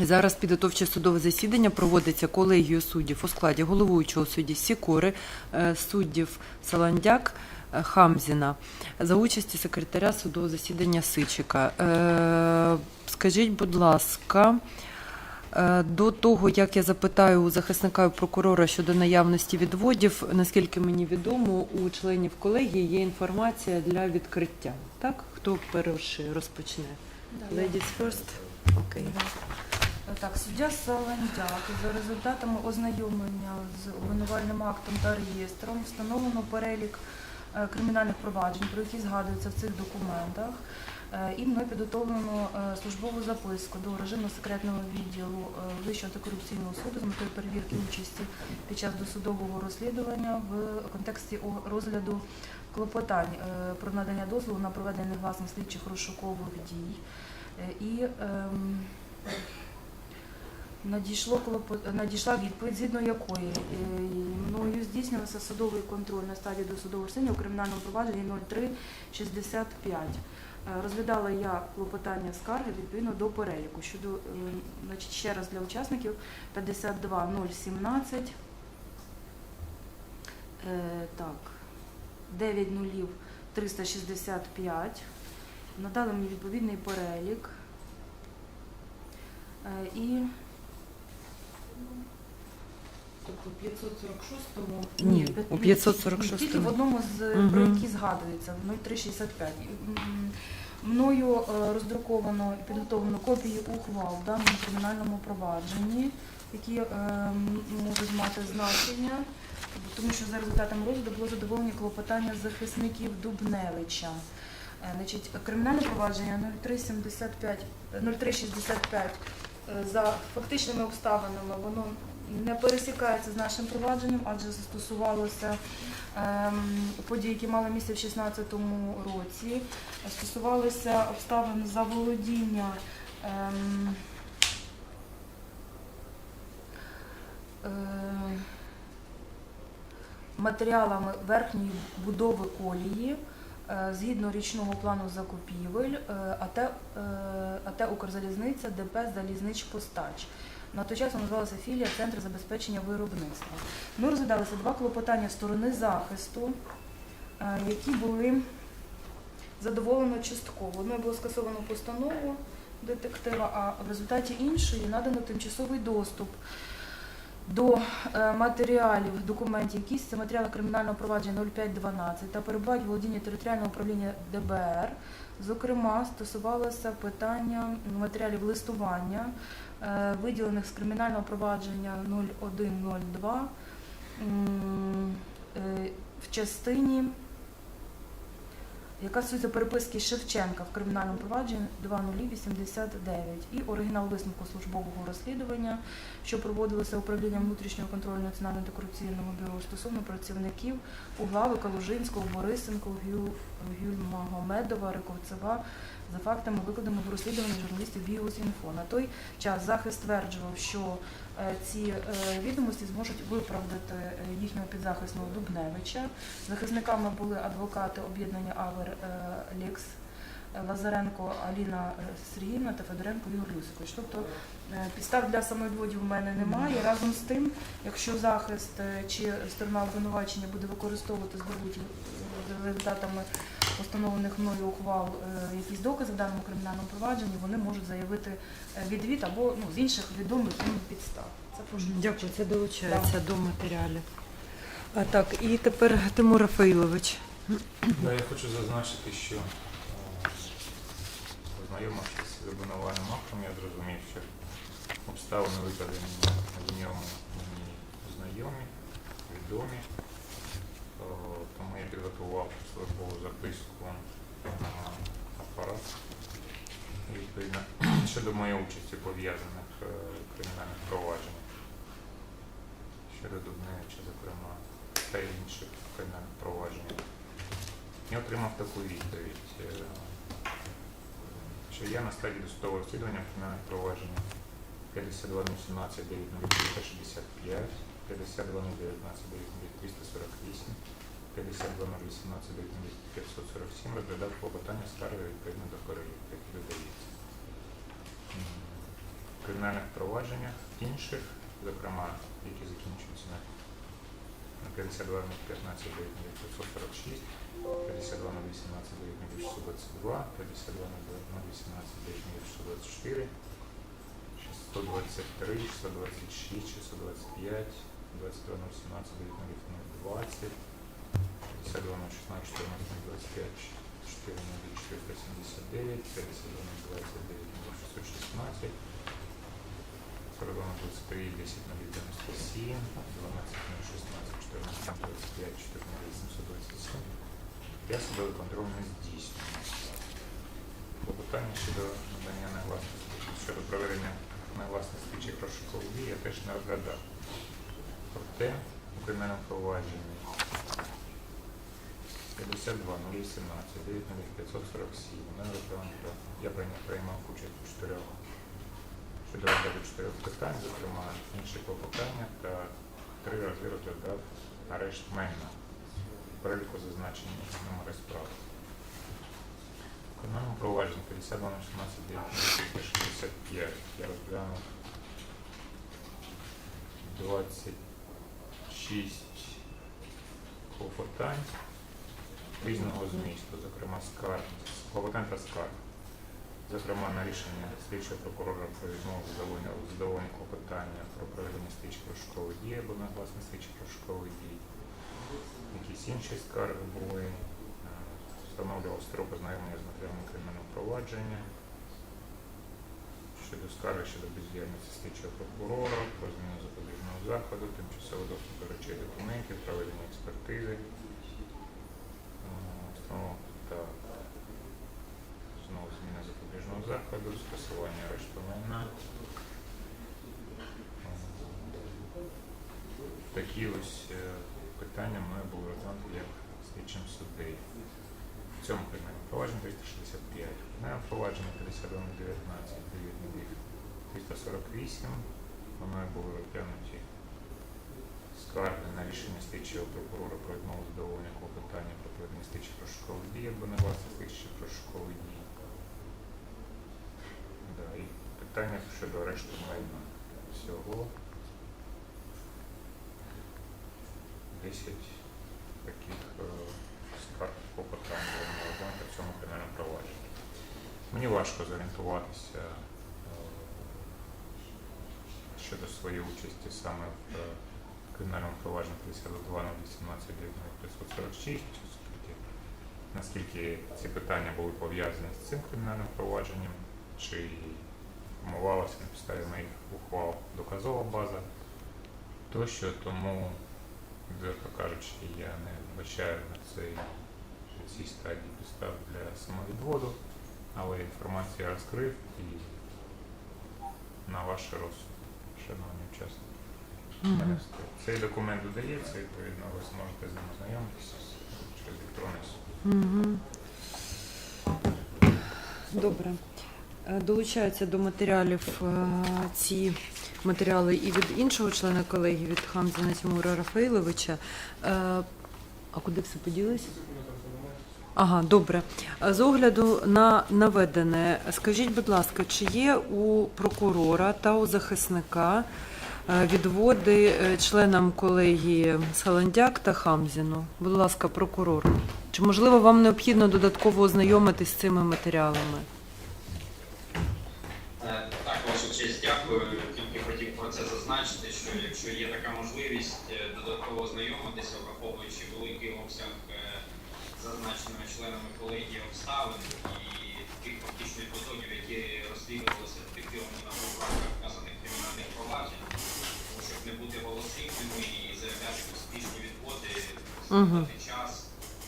Зараз підготовче судове засідання проводиться колегією суддів у складі головуючого судді Сікори, е, суддів Саландяк, е, Хамзіна за участі секретаря судового засідання Сичика. Е, Скажіть, будь ласка, до того, як я запитаю у захисника і прокурора щодо наявності відводів, наскільки мені відомо, у членів колегії є інформація для відкриття. Так? Хто перший розпочне? Ladies first? Окей. Так, суддя Саландяк за результатами ознайомлення з обвинувальним актом та реєстром встановлено перелік е, кримінальних проваджень, про які згадуються в цих документах. Е, І мною підготовлено е, службову записку до режимно-секретного відділу е, Вищого антикорупційного суду з метою перевірки участі під час досудового розслідування в контексті розгляду клопотань про надання дозволу на проведення негласних слідчих розшукових дій. І ем, Надійшло надійшла відповідь, згідно якої е, мною здійснювався судовий контроль на стадії досудового розслідування у кримінальному провадженні 0365. Е, Розглядала я клопотання скарги відповідно до переліку. Щодо е, значить, ще раз для учасників 52017. Е, так, 9 нулів 365. Надали мені відповідний перелік. І тобто 546-му Ні, у 546-му. тільки в одному з Мгм. про які згадується в 0365. Мною е, роздруковано і підготовлено копії ухвал в даному кримінальному провадженні, які е, можуть мати значення, тому що за результатами розгляду було задоволені клопотання захисників Дубневича. Е, Значить, кримінальне провадження 0375, е, 0365 е, за фактичними обставинами воно не пересікається з нашим провадженням, адже застосувалося ем, події, які мали місце в 2016 році, стосувалися обставин заволодіння ем, е, матеріалами верхньої будови колії. е, згідно річного плану закупівель е, АТ, е, АТ Укрзалізниця ДП Залізничпостач. На той час називалася філія Центр забезпечення виробництва. Ми розглядалися два клопотання сторони захисту, е, які були задоволено частково. Одною було скасовано постанову детектива, а в результаті іншої надано тимчасовий доступ до е, матеріалів, документів, якісь це матеріали кримінального провадження 0512 та перебувають в володінні територіального управління ДБР. Зокрема, стосувалося питання матеріалів листування, е, виділених з кримінального провадження 0102 е, в частині, яка стосується переписки Шевченка в кримінальному провадженні 2089 і оригінал висновку службового розслідування, що проводилося управлінням внутрішнього контролю Національного антикорупційного бюро стосовно працівників Углави, Калужинського, Борисенко, Гюл, Гюльмагомедова, Риковцева за фактами, викладеними в розслідуванні журналістів Біосінфо. На той час захист стверджував, що е, ці е, відомості зможуть виправдати е, їхнього підзахисного Дубневича. Захисниками були адвокати об'єднання Авер Лікс. Лазаренко Аліна Сергіївна та Федоренко Ігор Люсикович. Тобто підстав для самовідводів в мене немає. Разом з тим, якщо захист чи сторона обвинувачення буде використовувати здобуті результатами постановлених мною ухвал е, якісь докази в даному кримінальному провадженні, вони можуть заявити е, відвід або ну, з інших відомих їм підстав. Це прошу. Дякую, це долучається до матеріалів. А так, і тепер Тимур Рафаїлович. Да, я хочу зазначити, що е, ознайомившись з обвинувальним актом, я зрозумів, що обставини викладені в ньому мені знайомі, відомі. Я підготував службову записку на апарат. Відповідно, щодо моєї участі пов'язаних е, кримінальних проваджень. Щодо Дубневича, зокрема, та інших кримінальних проваджень. Я отримав таку відповідь, е, що я на стадії досудового розслідування кримінальних провадження 52.017 365, 52.019 348, 52.018 547 розглядав клопотання скарги відповідно до переліку, які додається. М, кримінальних провадженнях інших, зокрема, які закінчуються на на 52 15 546, 52 18 622, 52 18 624, 623, 626, 625, 22 18 20, 52 16 14 25, 4 479, 52 29 616, 42 23, 10 97, 12 16, 14 25, 14 727. Я судовий контроль не здійснюю. Клопотання щодо надання негласності, щодо проведення негласних слідчих розшукових дій я теж не розглядав. Проте у кримінальному 52 018 9 547 мене розглянуто, я прийняв, приймав участь у чотирьох щодо розгляду чотирьох питань, зокрема інші клопотання та три рази розглядав арешт майна. Переліку зазначені номери справ. В кримінальному провадженні 52 18 9 65 я розглянув 26 клопотань різного змісту, зокрема скарг, клопотань та скарг. Зокрема, на рішення слідчого прокурора про відмову задоволення клопотання про проведення слідчих розшукових дій або негласне слідчих розшукових дій. Якісь інші скарги були, е, встановлював строк ознайомлення з матеріалами кримінального провадження щодо скарги щодо бездіяльності слідчого прокурора, про зміну запобіжного заходу, тимчасовий доступ до речей документів, проведення експертизи. Встановив так. Знову зміна запобіжного заходу, скасування арешту майна. Такі ось е, питання мною були розглянуті як слідчим суддею. В цьому кримінальному провадженні 365, кримінальному провадженні 5219, 348, мною були розглянуті скарги на рішення слідчого прокурора про відмову задоволення клопотання про проведення слідчих розшукових дій або на власне слідчих розшукових дій. Да, і питання щодо арешту майна. Всього 10 таких е, скарг було в цьому кримінальному провадженні. Мені важко зорієнтуватися е, щодо своєї участі саме в е, кримінальному провадженні 52 на 18 546, оскільки наскільки ці питання були пов'язані з цим кримінальним провадженням, чи формувалася на підставі моїх ухвал доказова база? Тощо, тому, відверто кажучи, я не вбачаю на цей цій стадії підстав для самовідводу, але інформацію я розкрив і на ваш розсуд, шановні учасники. Мгм. Цей документ додається, відповідно, ви зможете з ним ознайомитися через електронний суд. Мгм. Добре. Е, Долучаються до матеріалів е, ці матеріали і від іншого члена колегії, від Хамзіна Тимура Рафаїловича. Е, А куди все поділись? Ага, добре. Е, З огляду на наведене, скажіть, будь ласка, чи є у прокурора та у захисника е, відводи е, членам колегії Саландяк та Хамзіну? Будь ласка, прокурор. Чи можливо вам необхідно додатково ознайомитись з цими матеріалами? Е, Так, ваша честь, дякую. Тільки хотів про це зазначити, що якщо є така можливість е, додатково ознайомитися, враховуючи великий обсяг е, зазначеної членами колегії обставин і тих фактичних епізодів, які розслідувалися Дати час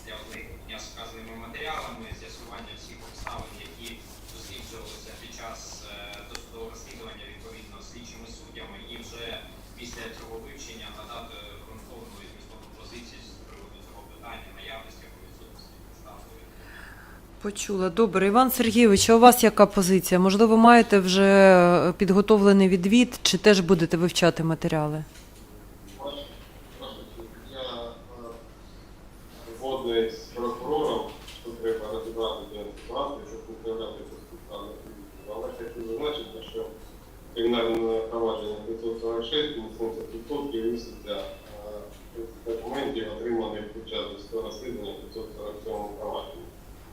для ознайомлення з вказаними матеріалами, з'ясування всіх обставин, які досліджувалися під час е, досудового розслідування відповідно слідчими суддями, і вже після цього вивчення надати ґрунтовну і змістовну позицію з приводу цього питання, наявності або відсутності підстав. до відмови. Почула. Добре. Іван Сергійович, а у вас яка позиція? Можливо, маєте вже е, підготовлений відвід, чи теж будете вивчати матеріали? Я згодний з прокурором, що треба розібрати цю ситуацію, щоб управляти поступами. Але хочу зазначити, що кримінальне провадження 546, мінусується 500 і виситься документів, отриманих під час досудового розслідування 547 провадженні.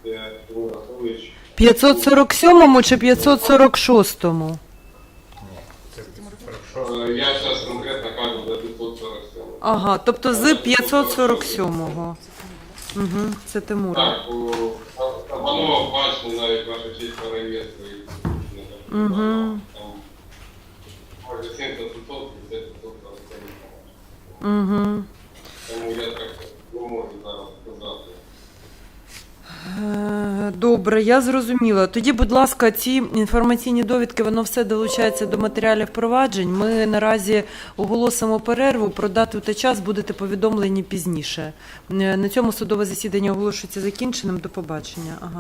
Це Тимур Анатолійович 547 чи 546? Ні, це. Е, Я зараз конкретно кажу за 547. Ага, тобто з 547-го. Угу, це Тимура. Так, воно бачено навіть ваша честь по реєстру. Мгм. Там Може 70% це 547. Угу. Тому я так не зараз сказати. Добре, я зрозуміла. Тоді, будь ласка, ці інформаційні довідки, воно все долучається до матеріалів проваджень. Ми наразі оголосимо перерву. Про дату та час будете повідомлені пізніше. Е, На цьому судове засідання оголошується закінченим. До побачення. Ага.